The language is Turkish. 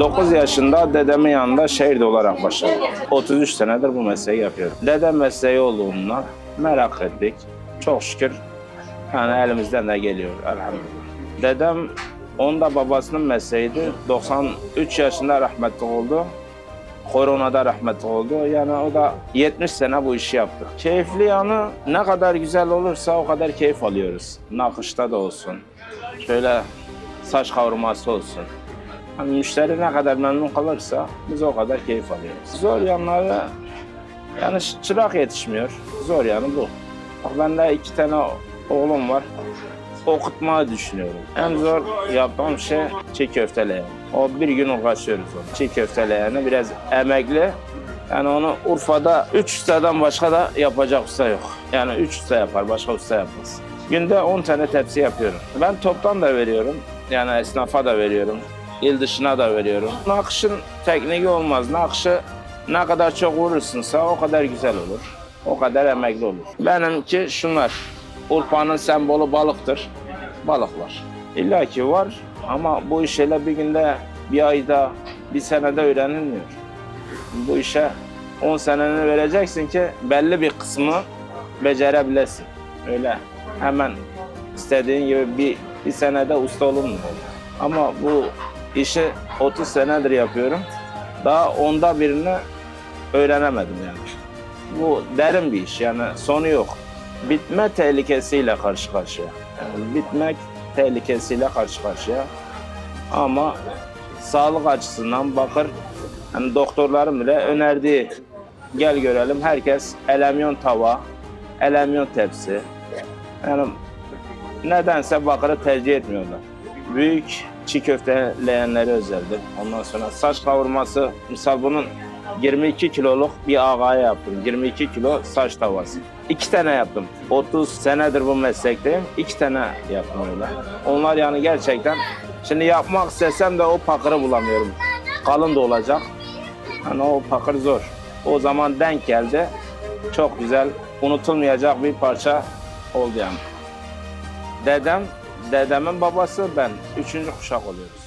9 yaşında dedemin yanında şehirde olarak başladım. 33 senedir bu mesleği yapıyorum. Dedem mesleği olduğundan merak ettik. Çok şükür yani elimizden de geliyor elhamdülillah. Dedem onda babasının mesleğiydi. 93 yaşında rahmetli oldu. Koronada rahmetli oldu. Yani o da 70 sene bu işi yaptı. Keyifli yanı ne kadar güzel olursa o kadar keyif alıyoruz. Nakışta da olsun. Şöyle saç kavurması olsun. Hani müşteri ne kadar memnun kalırsa biz o kadar keyif alıyoruz. Zor yanları yani çırak yetişmiyor. Zor yanı bu. Bak bende iki tane oğlum var. Okutmayı düşünüyorum. En zor yaptığım şey çiğ köfteleyen. O bir gün uğraşıyoruz onu. Çiğ köfteleyen'i biraz emekli. Yani onu Urfa'da üç ustadan başka da yapacak usta yok. Yani üç usta yapar, başka usta yapmaz. Günde 10 tane tepsi yapıyorum. Ben toptan da veriyorum. Yani esnafa da veriyorum. İl dışına da veriyorum. Nakışın tekniği olmaz. Nakışı ne kadar çok vurursunsa o kadar güzel olur. O kadar emekli olur. Benimki şunlar. Urfa'nın sembolü balıktır. Balık var. İlla ki var ama bu işle bir günde, bir ayda, bir senede öğrenilmiyor. Bu işe 10 seneni vereceksin ki belli bir kısmı becerebilesin. Öyle hemen istediğin gibi bir, bir senede usta olunmuyor. Ama bu işi 30 senedir yapıyorum. Daha onda birini öğrenemedim yani. Bu derin bir iş yani sonu yok. Bitme tehlikesiyle karşı karşıya. Yani bitmek tehlikesiyle karşı karşıya. Ama sağlık açısından bakır hani doktorların bile önerdiği gel görelim herkes elemyon tava, elemyon tepsi. Yani nedense bakırı tercih etmiyorlar. Büyük çiğ köfteleyenleri özeldir. Ondan sonra saç kavurması, misal bunun 22 kiloluk bir ağaya yaptım. 22 kilo saç tavası. İki tane yaptım. 30 senedir bu meslekteyim. İki tane yaptım öyle. Onlar yani gerçekten şimdi yapmak istesem de o pakırı bulamıyorum. Kalın da olacak. Hani o pakır zor. O zaman denk geldi. Çok güzel, unutulmayacak bir parça oldu yani. Dedem, dedemin babası ben. Üçüncü kuşak oluyoruz.